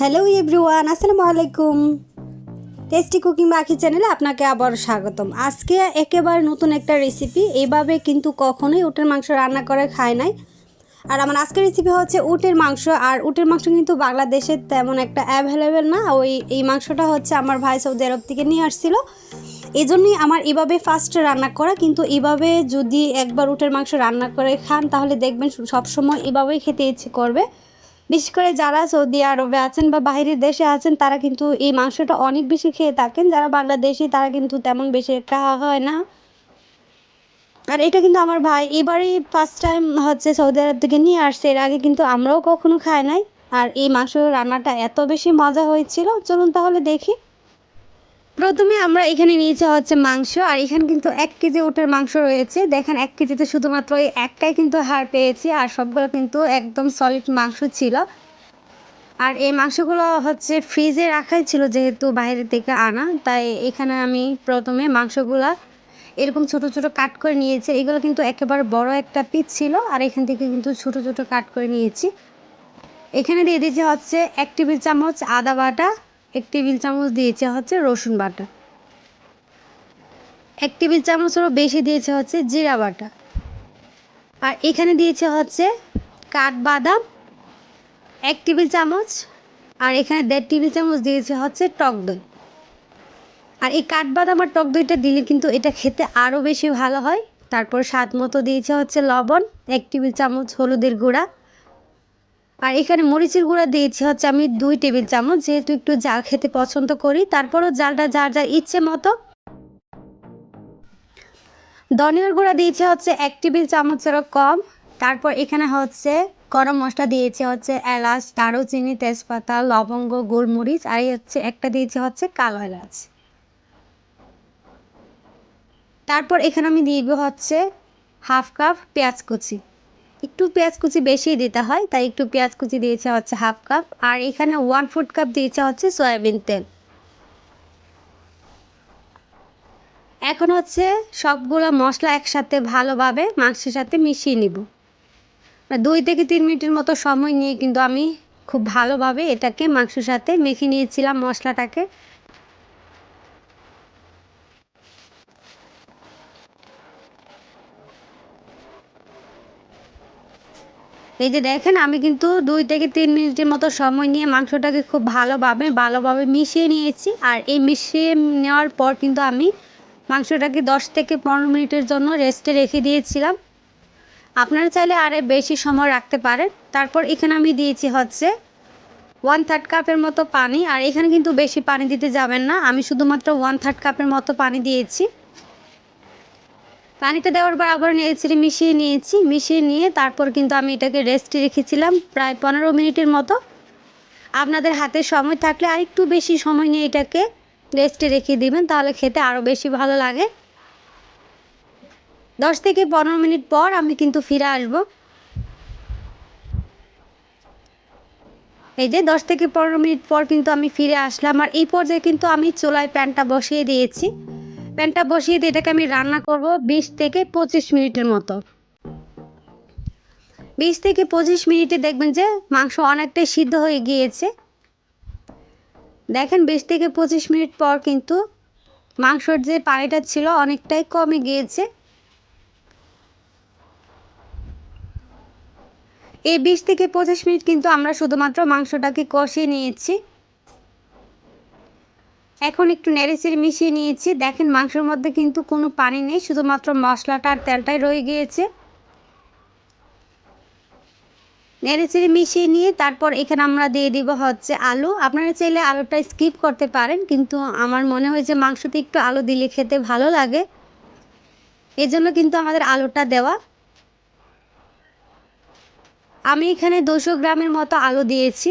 Hello everyone আসসালামু আলাইকুম tasty cooking বাকি চ্যানেলে আপনাকে আবার স্বাগতম। আজকে একেবারে নতুন একটা রেসিপি এভাবে কিন্তু কখনোই উটের মাংস রান্না করে খায় নাই। আর আমার আজকের রেসিপি হচ্ছে উটের মাংস। আর উটের মাংস কিন্তু বাংলাদেশে তেমন একটা অ্যাভেলেবেল না। ওই, এই মাংসটা হচ্ছে আমার ভাই সৌদি আরব থেকে নিয়ে আসছিল। এই জন্যই আমার এভাবে ফার্স্ট রান্না করা। কিন্তু এভাবে যদি একবার উটের মাংস রান্না করে খান, তাহলে দেখবেন সবসময় এভাবেই খেতে ইচ্ছে করবে। বিশেষ করে যারা সৌদি আরবে আছেন বা বাহিরের দেশে আছেন, তারা কিন্তু এই মাংসটা অনেক বেশি খেয়ে থাকেন। যারা বাংলাদেশি, তারা কিন্তু তেমন বেশি খাওয়া হয় না। আর এটা কিন্তু আমার ভাই এবারে ফার্স্ট টাইম হচ্ছে সৌদি আরব থেকে নিয়ে আসছে। এর আগে কিন্তু আমরাও কখনো খাই নাই। আর এই মাংস রান্নাটা এত বেশি মজা হয়েছিল। চলুন তাহলে দেখি। প্রথমে আমরা এখানে নিয়েছি হচ্ছে মাংস, আর এখানে কিন্তু এক কেজি ওটার মাংস রয়েছে। দেখেন, এক কেজিতে শুধুমাত্র এই একটাই কিন্তু হাড় পেয়েছি, আর সবগুলো কিন্তু একদম সলিড মাংস ছিল। আর এই মাংসগুলো হচ্ছে ফ্রিজে রাখাই ছিল যেহেতু বাইরে থেকে আনা, তাই এখানে আমি প্রথমে মাংসগুলো এরকম ছোট ছোট কাট করে নিয়েছি। এগুলো কিন্তু একেবারে বড় একটা পিস ছিল, আর এখান থেকে কিন্তু ছোট ছোট কাট করে নিয়েছি। এখানে দিয়ে দিয়েছি হচ্ছে এক টেবিল চামচ আদা বাটা এক টেবিল চামচ দিয়েছে হচ্ছে রসুন বাটা। এক টেবিল চামচেরও বেশি দিয়েছে হচ্ছে জিরা বাটা। আর এখানে দিয়েছে হচ্ছে কাঠবাদাম এক টেবিল চামচ, আর এখানে দেড় টেবিল চামচ দিয়েছে হচ্ছে টক দই। আর এই কাঠবাদাম আর টক দইটা দিলে কিন্তু এটা খেতে আরও বেশি ভালো হয়। তারপর স্বাদ মতো দিয়েছে হচ্ছে লবণ, এক টেবিল চামচ হলুদের গুঁড়া আর এখানে মরিচের গুঁড়া দিয়েছি, হচ্ছে আমি দুই টেবিল চামচ, যেহেতু একটু জাল খেতে পছন্দ করি, তারপরও জালটা যার যার ইচ্ছে মতো। ধনিয়ার গুঁড়া দিয়েছি হচ্ছে এক টেবিল চামচেরও কম, তারপর এখানে হচ্ছে গরম মশলা দিয়েছি হচ্ছে এলাচ, দারুচিনি, তেজপাতা, লবঙ্গ, গোলমরিচ, আর হচ্ছে একটা দিয়েছি হচ্ছে কালো এলাচ। তারপর এখানে আমি দিয়ে হচ্ছে হাফ কাপ পেঁয়াজ কুচি। একটু পেঁয়াজ কুচি বেশি দিতে হয়, তাই একটু পেঁয়াজ কুচি দিয়েছে হচ্ছে হাফ কাপ, আর এখানে ওয়ান ফুড কাপ দিয়েছে হচ্ছে সয়াবিন তেল। এখন হচ্ছে সবগুলো মশলা একসাথে ভালোভাবে মাংসের সাথে মিশিয়ে নিব। দুই থেকে তিন মিনিটের মতো সময় নিয়ে কিন্তু আমি খুব ভালোভাবে এটাকে মাংসের সাথে মেখে নিয়েছিলাম মশলাটাকে। এই যে দেখেন, আমি কিন্তু দুই থেকে তিন মিনিটের মতো সময় নিয়ে মাংসটাকে খুব ভালোভাবে ভালোভাবে মিশিয়ে নিয়েছি। আর এই মিশিয়ে নেওয়ার পর কিন্তু আমি মাংসটাকে দশ থেকে পনেরো মিনিটের জন্য রেস্টে রেখে দিয়েছিলাম। আপনারা চাইলে আরে বেশি সময় রাখতে পারেন। তারপর এখানে আমি দিয়েছি হচ্ছে ওয়ান থার্ড কাপের মতো পানি। আর এখানে কিন্তু বেশি পানি দিতে যাবেন না। আমি শুধুমাত্র ওয়ান থার্ড কাপের মতো পানি দিয়েছি। পানিটা দেওয়ার পর আবার নেড়েচেড়ে মিশিয়ে নিয়েছি, মিশিয়ে নিয়ে তারপর কিন্তু আমি এটাকে রেস্টে রেখেছিলাম প্রায় পনেরো মিনিটের মতো। আপনাদের হাতে সময় থাকলে আর একটু বেশি সময় নিয়ে এটাকে রেস্টে রেখে দিবেন, তাহলে খেতে আরও বেশি ভালো লাগে। দশ থেকে পনেরো মিনিট পর আমি কিন্তু ফিরে আসব। এই যে দশ থেকে পনেরো মিনিট পর কিন্তু আমি ফিরে আসলাম, আর এই পর্যায়ে কিন্তু আমি চুলায় প্যানটা বসিয়ে দিয়েছি। প্যানটা বসিয়ে দিয়ে এটাকে আমি রান্না করব বিশ থেকে পঁচিশ মিনিটের মতো। বিশ থেকে পঁচিশ মিনিটে দেখবেন যে মাংস অনেকটাই সিদ্ধ হয়ে গিয়েছে। দেখেন বিশ থেকে পঁচিশ মিনিট পর কিন্তু মাংসর যে পানিটা ছিল অনেকটাই কমে গিয়েছে। এই বিশ থেকে পঁচিশ মিনিট কিন্তু আমরা শুধুমাত্র মাংসটাকে কষিয়ে নিয়েছি। এখন একটু নেড়েচেড়ে মিশিয়ে নিয়েছি। দেখেন মাংসের মধ্যে কিন্তু কোনো পানি নেই, শুধুমাত্র মশলাটা আর তেলটাই রয়ে গিয়েছে। নেড়েচেড়ে মিশিয়ে নিয়ে তারপর এখানে আমরা দিয়ে দিব হচ্ছে আলু। আপনারা চাইলে আলুটা স্কিপ করতে পারেন, কিন্তু আমার মনে হয় যে মাংসতে একটু আলু দিলে খেতে ভালো লাগে। এই জন্য কিন্তু আমাদের আলুটা দেওয়া। আমি এখানে দুশো গ্রামের মতো আলু দিয়েছি।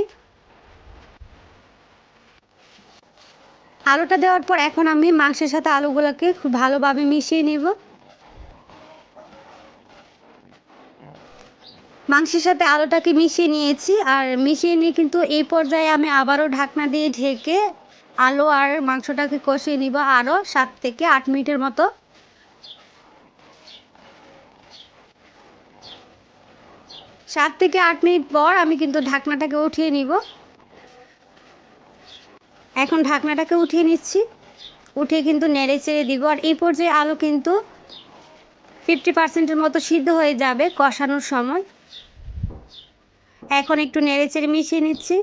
আলুটা দেওয়ার পর এখন আমি মাংসের সাথে আলুগুলোকে খুব ভালোভাবে মিশিয়ে নেব। মাংসের সাথে আলুটাকে মিশিয়ে নিয়েছি আর মিশিয়ে নিয়ে কিন্তু এই পর্যায়ে আমি আবারও ঢাকনা দিয়ে ঢেকে আলু আর মাংসটাকে কষিয়ে নিব আরও সাত থেকে আট মিনিটের মতো। সাত থেকে আট মিনিট পর আমি কিন্তু ঢাকনাটাকে উঠিয়ে নিব। এখন ঢাকনাটাকে উঠিয়ে নিচ্ছি। উঠিয়ে কিন্তু নেড়ে চেড়ে দিব। আর এই পর্যায়ে আলু কিন্তু ফিফটি পার্সেন্টের মতো সিদ্ধ হয়ে যাবে কষানোর সময়। এখন একটু নেড়ে চেড়ে মিশিয়ে নিচ্ছি।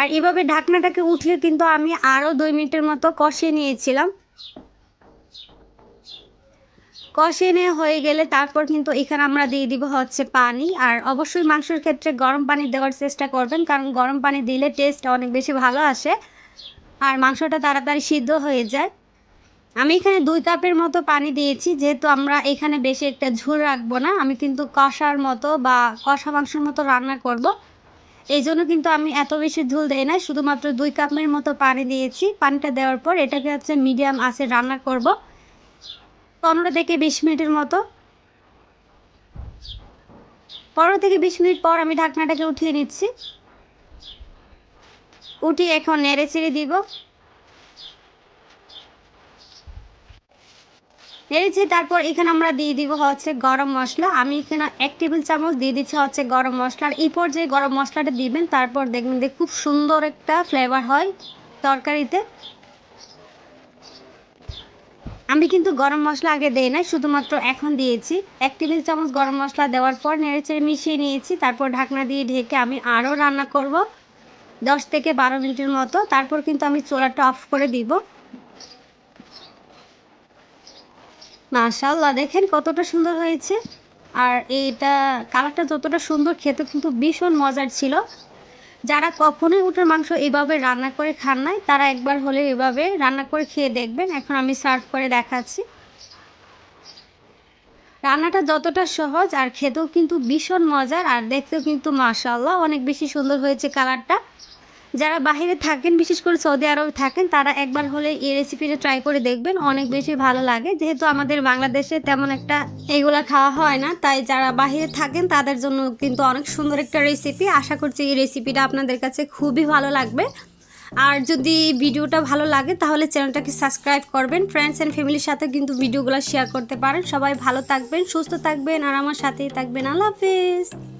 আর এভাবে ঢাকনাটাকে উঠিয়ে কিন্তু আমি আরও দুই মিনিটের মতো কষিয়ে নিয়েছিলাম। কষিয়ে হয়ে গেলে তারপর কিন্তু এখানে আমরা দিয়ে দিব হচ্ছে পানি। আর অবশ্যই মাংসের ক্ষেত্রে গরম পানি দেওয়ার চেষ্টা করবেন, কারণ গরম পানি দিলে টেস্ট অনেক বেশি ভালো আসে আর মাংসটা তাড়াতাড়ি সিদ্ধ হয়ে যায়। আমি এখানে দুই কাপের মতো পানি দিয়েছি, যেহেতু আমরা এখানে বেশি একটা ঝোল রাখব না, আমি কিন্তু কষার মতো বা কষা মাংসের মতো রান্না করব। এই জন্য কিন্তু আমি এত বেশি ঝোল দেই না শুধুমাত্র দুই কাপের মতো পানি দিয়েছি। পানিটা দেওয়ার পর এটাকে হচ্ছে মিডিয়াম আছে রান্না করব। পনেরো থেকে বিশ মিনিটের মতো। পনেরো থেকে বিশ মিনিট পর আমি ঢাকনাটাকে উঠিয়ে নিচ্ছি। উঠিয়ে এখন নেড়ে চেড়ে দিব। নেড়েছি তারপর এখানে আমরা দিয়ে দিব হচ্ছে গরম মশলা। আমি এখানে এক টেবিল চামচ দিয়ে দিচ্ছি হচ্ছে গরম মশলা। আর এই পর্যায়ে গরম মশলাটা দিবেন, তারপর দেখবেন যে খুব সুন্দর একটা ফ্লেভার হয় তরকারিতে। আমি কিন্তু গরম মশলা আগে দেই নাই, শুধুমাত্র এখন দিয়েছি। এক টেবিল চামচ গরম মশলা দেওয়ার পর নেড়েচেড়ে মিশিয়ে নিয়েছি, তারপর ঢাকনা দিয়ে ঢেকে আমি আরও রান্না করব। দশ থেকে বারো মিনিটের মতো, তারপর কিন্তু আমি চোলাটা অফ করে দিব। মাশাল্লাহ দেখেন কতটা সুন্দর হয়েছে। আর এটা কালারটা যতটা সুন্দর, খেতে কিন্তু ভীষণ মজার ছিল। যারা কখনোই উটের মাংস এভাবে রান্না করে খান নাই, তারা একবার হলে এভাবে রান্না করে খেয়ে দেখবেন। এখন আমি সার্ভ করে দেখাচ্ছি। রান্নাটা যতটা সহজ আর খেতেও কিন্তু ভীষণ মজার, আর দেখতেও কিন্তু মাশাল্লাহ অনেক বেশি সুন্দর হয়েছে কালারটা। যারা বাইরে থাকেন, বিশেষ করে সৌদি আরবে থাকেন, তারা একবার হলে এই রেসিপিটা ট্রাই করে দেখবেন। অনেক বেশি ভালো লাগে। যেহেতু আমাদের বাংলাদেশে তেমন একটা এগুলা খাওয়া হয় না, তাই যারা বাইরে থাকেন, তাদের জন্য কিন্তু অনেক সুন্দর একটা রেসিপি আশা করছি এই রেসিপিটা আপনাদের কাছে খুবই ভালো লাগবে। আর যদি ভিডিওটা ভালো লাগে, তাহলে চ্যানেলটাকে সাবস্ক্রাইব করবেন। ফ্রেন্ডস অ্যান্ড ফ্যামিলির সাথে কিন্তু ভিডিওগুলো শেয়ার করতে পারেন। সবাই ভালো থাকবেন, সুস্থ থাকবেন, আর আমার সাথেই থাকবেন। আল্লাহ হাফিজ।